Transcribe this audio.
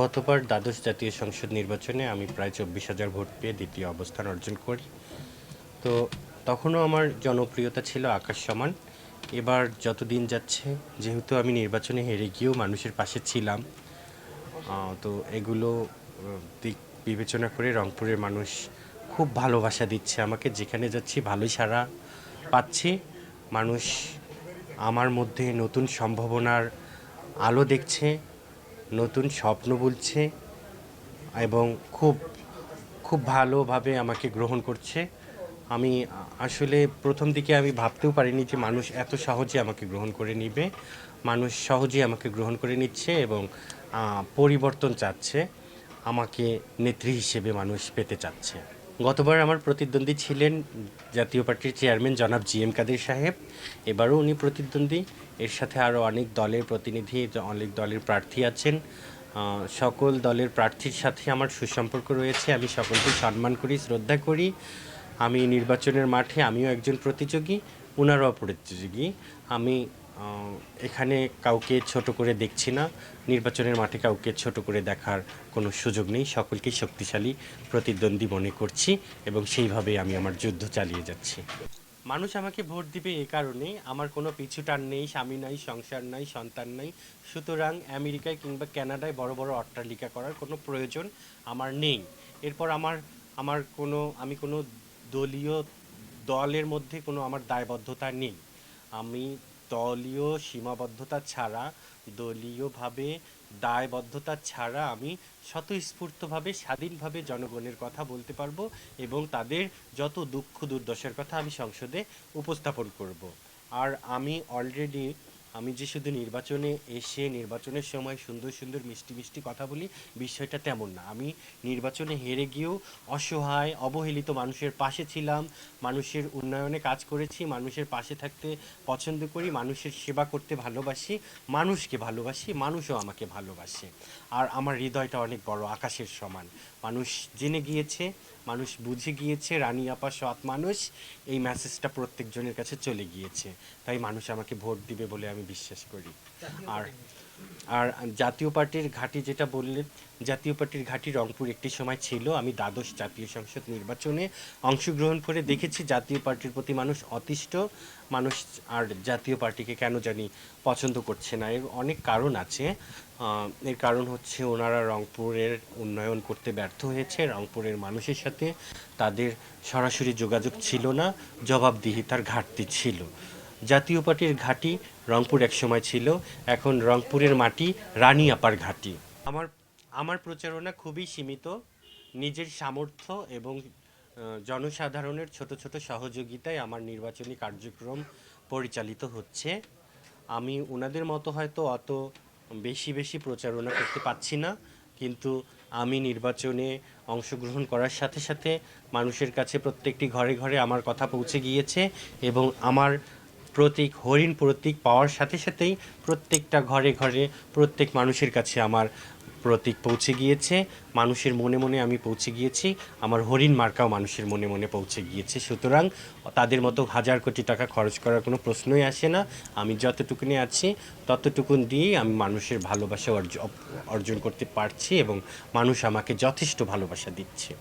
গতবার দ্বাদশ জাতীয় সংসদ নির্বাচনে আমি প্রায় চব্বিশ হাজার ভোট পেয়ে দ্বিতীয় অবস্থান অর্জন করি। তো তখনও আমার জনপ্রিয়তা ছিল আকাশ সমান। এবার যত দিন যাচ্ছে, যেহেতু আমি নির্বাচনে হেরে গিয়েও মানুষের পাশে ছিলাম তো এগুলো দিক বিবেচনা করে রংপুরের মানুষ খুব ভালোবাসা দিচ্ছে আমাকে। যেখানে যাচ্ছি ভালোই সারা পাচ্ছি। মানুষ আমার মধ্যে নতুন সম্ভাবনার আলো দেখছে। নতুন স্বপ্ন বলছে এবং খুব খুব ভালোভাবে আমাকে গ্রহণ করছে। আমি আসলে প্রথম দিকে আমি ভাবতেও পারিনি যে মানুষ এত সহজে আমাকে গ্রহণ করে নিবে। মানুষ সহজে আমাকে গ্রহণ করে নিচ্ছে এবং পরিবর্তন চাচ্ছে। আমাকে নেত্রী হিসেবে মানুষ পেতে চাচ্ছে। গতবার আমার প্রতিদ্বন্দ্বী ছিলেন জাতীয় পার্টির চেয়ারম্যান জনাব জি এম কাদের সাহেব। এবারও উনি প্রতিদ্বন্দ্বী। এর সাথে আরও অনেক দলের প্রতিনিধি, অনেক দলের প্রার্থী আছেন। সকল দলের প্রার্থীর সাথে আমার সুসম্পর্ক রয়েছে। আমি সকলকে সম্মান করি, শ্রদ্ধা করি। আমি নির্বাচনের মাঠে আমিও একজন প্রতিযোগী ওনারাও প্রতিযোগী। আমি এখানে কাউকে ছোট করে দেখছি না। নির্বাচনের মাঠে কাউকে ছোট করে দেখার কোনো সুযোগ নেই। সকলকেই শক্তিশালী প্রতিদ্বন্দ্বী মনে করছি এবং সেইভাবেই আমি আমার যুদ্ধ চালিয়ে যাচ্ছি। মানুষ আমাকে ভোট দিবে এ কারণে। আমার কোনো পিছুটান নেই, স্বামী নাই, সংসার নাই, সন্তান নাই। সুতরাং আমেরিকায় কিংবা কানাডায় বড় বড় অট্টালিকা করার কোনো প্রয়োজন আমার নেই। এরপর আমার আমার কোনো, আমি কোনো দলীয় দলের মধ্যে কোনো আমার দায়বদ্ধতা নেই। আমি দলীয় সীমাবদ্ধতা ছাড়া, দলীয়ভাবে দায়বদ্ধতা ছাড়া আমি স্বতঃস্ফূর্তভাবে, স্বাধীনভাবে জনগণের কথা বলতে পারব এবং তাদের যত দুঃখ দুর্দশার কথা আমি সংসদে উপস্থাপন করব। আর আমি অলরেডি আমি যে শুধু নির্বাচনে এসে নির্বাচনের সময় সুন্দর সুন্দর মিষ্টি মিষ্টি কথা বলি, বিষয়টা তেমন না। আমি নির্বাচনে হেরে গিয়েও অসহায়, অবহেলিত মানুষের পাশে ছিলাম, মানুষের উন্নয়নে কাজ করেছি, মানুষের পাশে থাকতে পছন্দ করি, মানুষের সেবা করতে ভালোবাসি, মানুষকে ভালোবাসি, মানুষও আমাকে ভালোবাসে। আর আমার হৃদয়টা অনেক বড়, আকাশের সমান। মানুষ জেনে গিয়েছে, মানুষ বুঝে গিয়েছে, রানী আপা সৎ মানুষ, এই মেসেজটা প্রত্যেকজনের কাছে চলে গিয়েছে। তাই মানুষ আমাকে ভোট দিবে বলে আমি বিশ্বাস করি। আর আর জাতীয় পার্টির ঘাঁটি যেটা বললেন জাতীয় পার্টির ঘাঁটি রংপুর একটি সময় ছিল আমি দ্বাদশ জাতীয় সংসদ নির্বাচনে অংশগ্রহণ করে দেখেছি জাতীয় পার্টির প্রতি মানুষ অতিষ্ঠ মানুষ আর জাতীয় পার্টিকে কেন জানি পছন্দ করছে না। এর অনেক কারণ আছে। এর কারণ হচ্ছে ওনারা রংপুরের উন্নয়ন করতে ব্যর্থ হয়েছে রংপুরের মানুষের সাথে তাদের সরাসরি যোগাযোগ ছিল না জবাবদিহিতার ঘাটতি ছিল। জাতীয় পার্টির ঘাঁটি রংপুর এক সময় ছিল, এখন রংপুরের মাটি রানী আপার ঘাঁটি। আমার আমার প্রচারণা খুবই সীমিত, নিজের সামর্থ্য এবং জনসাধারণের ছোট ছোট সহযোগিতায় আমার নির্বাচনী কার্যক্রম পরিচালিত হচ্ছে। আমি ওনাদের মতো হয়তো অত বেশি বেশি প্রচারণা করতে পারছি না, কিন্তু আমি নির্বাচনে অংশগ্রহণ করার সাথে সাথে মানুষের কাছে প্রত্যেকটি ঘরে ঘরে আমার কথা পৌঁছে গিয়েছে এবং আমার প্রতীক, হরিণ প্রতীক পাওয়ার সাথে সাথেই প্রত্যেকটা ঘরে ঘরে প্রত্যেক মানুষের কাছে আমার প্রতীক পৌঁছে গিয়েছে। মানুষের মনে মনে আমি পৌঁছে গিয়েছি। আমার হরিণ মার্কাও মানুষের মনে মনে পৌঁছে গিয়েছে। সুতরাং তাদের মতো হাজার কোটি টাকা খরচ করার কোনো প্রশ্নই আসে না। আমি যতটুকুনি আছি, ততটুকুন দিয়েই আমি মানুষের ভালোবাসা অর্জ- অর্জন করতে পারছি এবং মানুষ আমাকে যথেষ্ট ভালোবাসা দিচ্ছে।